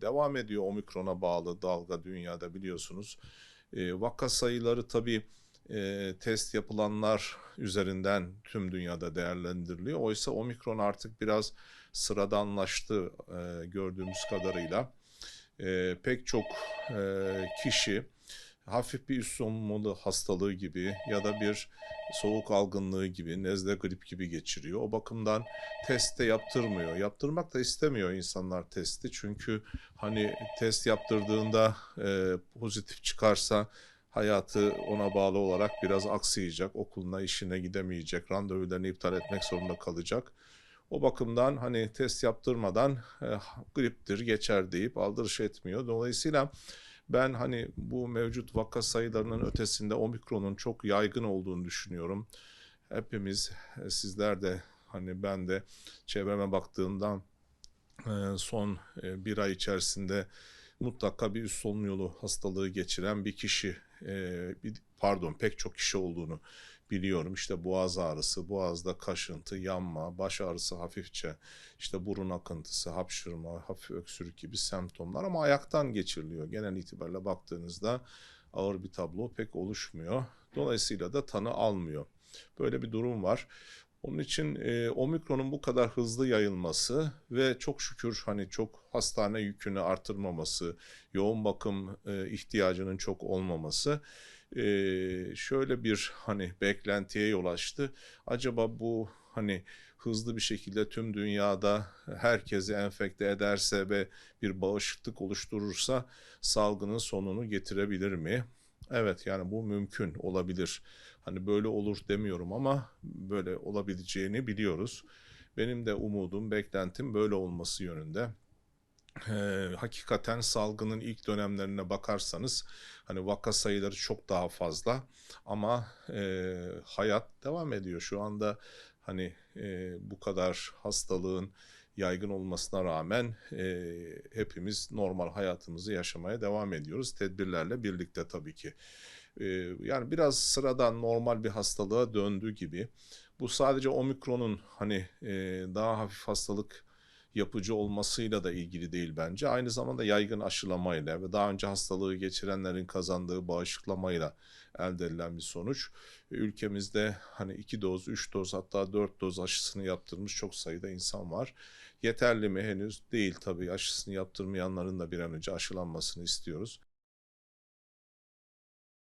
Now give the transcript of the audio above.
devam ediyor omikrona bağlı dalga dünyada biliyorsunuz. E, vaka sayıları tabii e, test yapılanlar üzerinden tüm dünyada değerlendiriliyor. Oysa omikron artık biraz sıradanlaştı e, gördüğümüz kadarıyla. E, pek çok e, kişi hafif bir üst solunmalı hastalığı gibi ya da bir soğuk algınlığı gibi, nezle grip gibi geçiriyor. O bakımdan test de yaptırmıyor. Yaptırmak da istemiyor insanlar testi. Çünkü hani test yaptırdığında e, pozitif çıkarsa hayatı ona bağlı olarak biraz aksayacak. Okuluna, işine gidemeyecek. Randevularını iptal etmek zorunda kalacak. O bakımdan hani test yaptırmadan e, griptir, geçer deyip aldırış etmiyor. Dolayısıyla ben hani bu mevcut vaka sayılarının ötesinde omikronun çok yaygın olduğunu düşünüyorum. Hepimiz, e, sizler de hani ben de çevreme baktığımdan e, son e, bir ay içerisinde mutlaka bir üst solunum yolu hastalığı geçiren bir kişi, pardon pek çok kişi olduğunu biliyorum. İşte boğaz ağrısı, boğazda kaşıntı, yanma, baş ağrısı hafifçe, işte burun akıntısı, hapşırma, hafif öksürük gibi semptomlar ama ayaktan geçiriliyor. Genel itibariyle baktığınızda ağır bir tablo pek oluşmuyor. Dolayısıyla da tanı almıyor. Böyle bir durum var. Onun için e, omikronun bu kadar hızlı yayılması ve çok şükür hani çok hastane yükünü artırmaması, yoğun bakım e, ihtiyacının çok olmaması e, şöyle bir hani beklentiye yol açtı. Acaba bu hani hızlı bir şekilde tüm dünyada herkesi enfekte ederse ve bir bağışıklık oluşturursa salgının sonunu getirebilir mi? Evet yani bu mümkün olabilir. Hani böyle olur demiyorum ama böyle olabileceğini biliyoruz. Benim de umudum, beklentim böyle olması yönünde. Ee, hakikaten salgının ilk dönemlerine bakarsanız hani vaka sayıları çok daha fazla ama e, hayat devam ediyor. Şu anda hani e, bu kadar hastalığın yaygın olmasına rağmen e, hepimiz normal hayatımızı yaşamaya devam ediyoruz. Tedbirlerle birlikte tabii ki. E, yani biraz sıradan normal bir hastalığa döndü gibi. Bu sadece omikronun hani e, daha hafif hastalık yapıcı olmasıyla da ilgili değil bence. Aynı zamanda yaygın aşılamayla ve daha önce hastalığı geçirenlerin kazandığı bağışıklamayla elde edilen bir sonuç. Ülkemizde hani 2 doz, 3 doz hatta 4 doz aşısını yaptırmış çok sayıda insan var. Yeterli mi henüz değil tabii aşısını yaptırmayanların da bir an önce aşılanmasını istiyoruz.